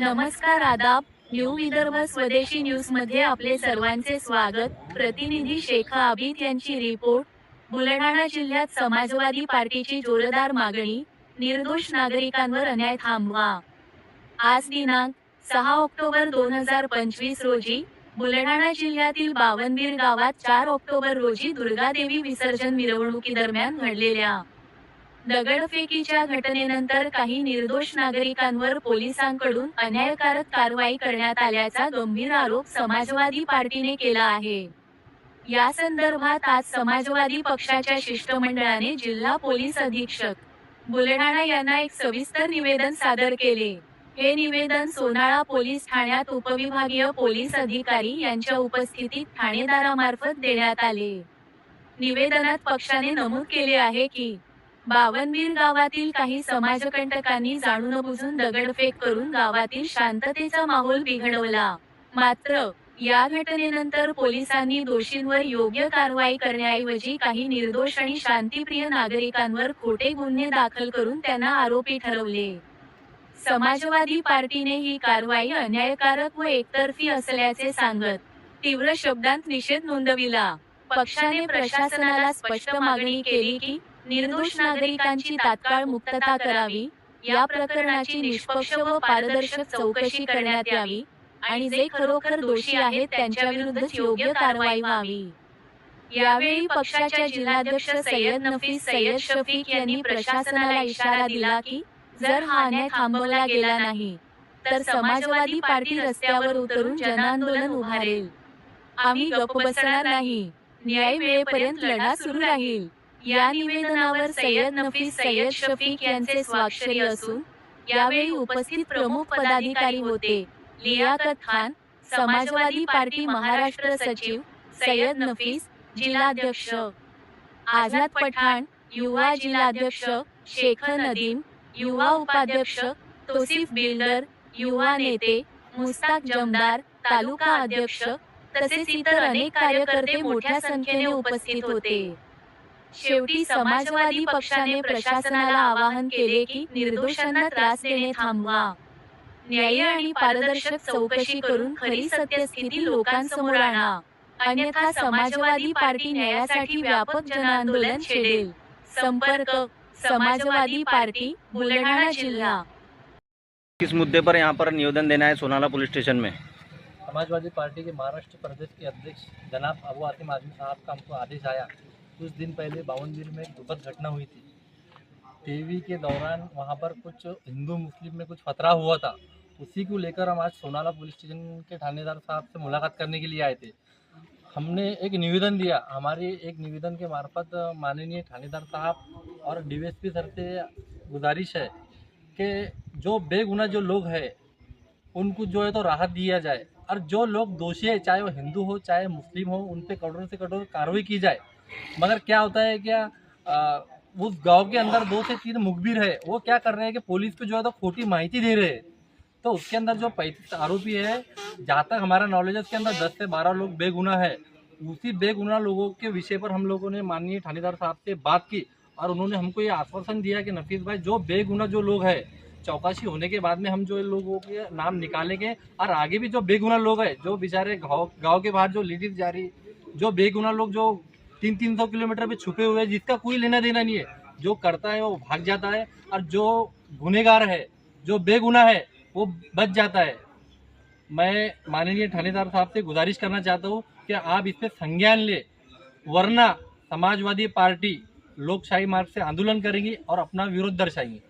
नमस्कार आदाब. न्यू विदर्भ स्वदेशी न्यूजमध्ये आपले सर्वांचे स्वागत. प्रतिनिधी शेख आबिद यांची रिपोर्ट. बुलढाणा जिल्ह्यात समाजवादी पार्टीची जोरदार मागणी. निर्दोष नागरिकांवर अन्याय थांबवा. आज दिनांक सहा ऑक्टोबर दोन हजार पंचवीस रोजी बुलढाणा जिल्ह्यातील बावनबीर गावात चार ऑक्टोबर रोजी दुर्गादेवी विसर्जन मिरवणुकीदरम्यान घडलेल्या दगडफेकीच्या घटनेनंतर काही निर्दोष नागरिकांवर पोलिसांकडून अन्यायकारक कारवाई करण्यात आल्याचा गंभीर आरोप समाजवादी पार्टीने केला आहे. या संदर्भात आज समाजवादी पक्षाच्या शिष्टमंडळाने जिल्हा पोलीस अधीक्षक बुलढाणा यांना एक सविस्तर निवेदन सादर केले. हे निवेदन सोनाळा पोलीस ठाण्यात उपविभागीय पोलीस अधिकारी यांच्या उपस्थितीत ठाणेदारामार्फत देण्यात आले. निवेदनात पक्षाने नमूद केले आहे की बावनबीर गावातील काही समाजकंटकांनी जाणून बुजून दगडफेक करून गावातील शांततेचा माहोल बिघडवला. मात्र या घटनेनंतर पोलिसांनी दोषींवर योग्य कारवाई करण्याऐवजी काही निर्दोष आणि शांतीप्रिय नागरिकांवर खोटे गुन्हे दाखल करून त्यांना आरोपी ठरवले. समाजवादी पार्टीने ही कारवाई अन्यायकारक व एकतर्फी असल्याचे सांगत तीव्र शब्दांत निषेध नोंदविला. पक्षाने प्रशासनाला स्पष्ट मागणी केली की निर्दोष नागरिकांची तात्काळ मुक्तता करावी या प्रकरणाची निष्पक्ष व पारदर्शक चौकशी करण्यात यावी आणि जे खरोखर दोषी आहेत त्यांच्या विरुद्ध योग्य कारवाई व्हावी. यावेळी पक्षाच्या जिल्हाध्यक्ष सय्यद नफीस सय्यद शफीक यांनी प्रशासनाला इशारा दिला की जर हा अन्याय थांबवला गेला नाही तर समाजवादी पार्टी रस्त्यावर उतरून जनआंदोलन उभारेल. आम्ही गप्प बसणार नाही. न्याय वेळेपर्यंत लढा सुरू राहील. या निवेदनावर सय्यद नफीस सय्यद शफीक यांचे स्वाक्षरी असून यावेळी उपस्थित प्रमुख पदाधिकारी होते. लियाकत खान समाजवादी पार्टी महाराष्ट्र सचिव सय्यद नफीस जिल्हाध्यक्ष. आझाद पठाण युवा जिल्हाध्यक्ष शेख नदीम युवा उपाध्यक्ष तोसिफ बिल्डर युवा नेते मुस्ताक जमदार तालुका अध्यक्ष तसेच इतर अनेक कार्यकर्ते मोठ्या संख्येने उपस्थित होते. शेवटी समाजवादी पक्षाने प्रशासनाला आवाहन केले की निर्दोषांना त्रास देणे थांबवा. न्याय आणि पारदर्शक चौकशी करून खरी सत्यस्थिती लोकांसमोर आणा. अन्यथा समाजवादी पार्टी न्यायासाठी व्यापक जनआंदोलन छेडेल. संपर्क समाजवादी पार्टी बुलढाणा जिल्हा। किस मुद्दे पर यहाँ पर निवेदन देना है सोनाला पुलिस स्टेशन में? समाजवादी पार्टी के महाराष्ट्र प्रदेश के अध्यक्ष जनाब अबू आतिम आजमी साहब का हमको आदेश आया। कुछ दिन पहले बावनवीर में एक दुखद घटना हुई थी। टीवी के दौरान वहाँ पर कुछ हिंदू मुस्लिम में कुछ फतरा हुआ था। उसी को लेकर हम आज सोनाला पुलिस स्टेशन के थानेदार साहब से मुलाकात करने के लिए आए थे। हमने एक निवेदन दिया। हमारे एक निवेदन के मार्फत माननीय थानेदार साहब और डीएसपी सर से गुजारिश है कि जो बेगुना जो लोग हैं उनको जो है तो राहत दिया जाए और जो लोग दोषी है चाहे वो हिंदू हो चाहे मुस्लिम हो उन पर कठोर से कठोर कार्रवाई की जाए। मगर क्या होता है क्या आ, उस गाँव के अंदर दो से तीन मुखबिर है वो क्या कर रहे हैं कि पुलिस को जो है तो खोटी माहिती दे रहे हैं। तो उसके अंदर जो पैंतीस आरोपी है, जहाँ तक हमारा नॉलेज है, उसके अंदर दस से बारह लोग बेगुना है। उसी बेगुना लोगों के विषय पर हम लोगों ने माननीय थानेदार साहब से बात की और उन्होंने हमको ये आश्वासन दिया कि नफीस भाई, जो बेगुना जो लोग है, चौकसी होने के बाद में हम जो लोगों के नाम निकालेंगे और आगे भी जो बेगुना लोग हैं, जो बेचारे गाँव गाँव के बाहर जो लेडीज़ जा रही, जो बेगुना लोग जो तीन तीन सौ किलोमीटर पे छुपे हुए हैं, जिसका कोई लेना देना नहीं है। जो करता है वो भाग जाता है और जो गुनेगार है, जो बेगुना है वो बच जाता है। मैं माननीय थानेदार साहब से गुजारिश करना चाहता हूँ कि आप इससे संज्ञान ले, वरना समाजवादी पार्टी लोकशाही मार्ग से आंदोलन करेंगी और अपना विरोध दर्शाएँगी।